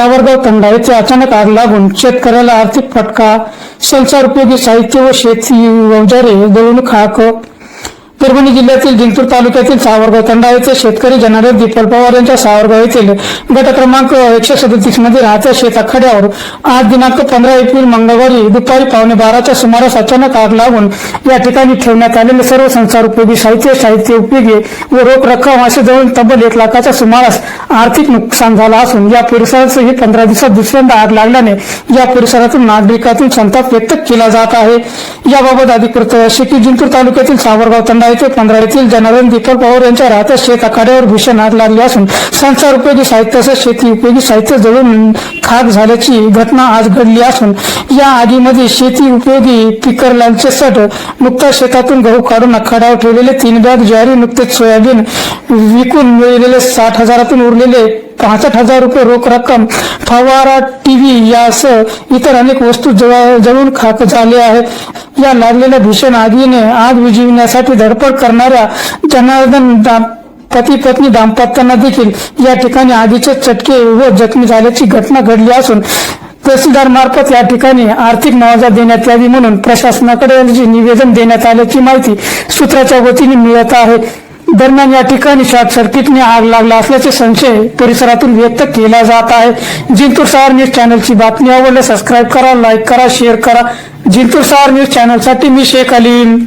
सावरगाव तंडा अचानक आग लागून शेतकऱ्याला आर्थिक फटका संसार उपयोगी साहित्य व शेती अवजारे जळून खाक परभणी जिल्ह्यातील जिंतूर तालुक्यातील सावरगाव तंडा येथे शेतकरी जनार्दन दीपल पवार यांच्या सावरगाव येथील गट क्रमांक एकशे सदतीसमध्ये राहत्या शेताखाड्यावर आज दिनांक पंधरा एप्रिल मंगळवारी दुपारी पावणे बाराच्या सुमारास अचानक आग लागून या ठिकाणी ठेवण्यात आलेले सर्व संसार उपयोगी साहित्य साहित्य उपयोगी व रोख रक्कम असे जवळ तब्बल एक लाखाच्या सुमारास आर्थिक नुकसान झालं असून या परिसरातही पंधरा दिवसात दुसऱ्यांदा आग लागल्याने या परिसरातून नागरिकातून संताप व्यक्त केला जात आहे. याबाबत अधिकृत अशी की जिंतूर तालुक्यातील सावरगाव तंडा येथे पंधरा येथील जनार्दन दीपक पवार यांच्या राहत्या शेत आखाड्यावर भीषण आग लागली असून संसार उपयोगी साहित्य शेती उपयोगी साहित्य जळून खाक झाल्याची घटना आज घडली असून या आगीमध्ये शेती उपयोगी पिकरलांचे सट नुकताच शेतातून गहू काढून आखाड्यावर ठेवलेले तीन बॅग ज्वारी नुकतेच सोयाबीन विकून मिळलेले साठ हजारातून उरलेले पासष्ट हजार रुपये रोख रक्कम फवारा टीव्ही यासह इतर अनेक वस्तू जळून खाक झाले आहेत या लागलेल्या भीषण आगीने आग विझविण्यासाठी धडपड करणाऱ्या जनार्दन पती पत्नी दाम्पत्यांना देखील या ठिकाणी आगीचे चटके व जखमी झाल्याची घटना घडली असून तहसीलदार मार्फत या ठिकाणी आर्थिक मुआवजा देण्यात यावी म्हणून प्रशासनाकडे निवेदन देण्यात आल्याची माहिती सूत्राच्या वतीने मिळत आहे. दरम्यान या ठिकाणी शॉर्ट सर्किटने आग लागला असल्याचे संशय परिसरातून व्यक्त केला जात आहे. जिंतूर सहार न्यूज चॅनलची बातमी आवडल्यास सबस्क्राईब करा लाईक करा शेअर करा. जिंतूर सहार न्यूज चॅनलसाठी मी शेख अलीम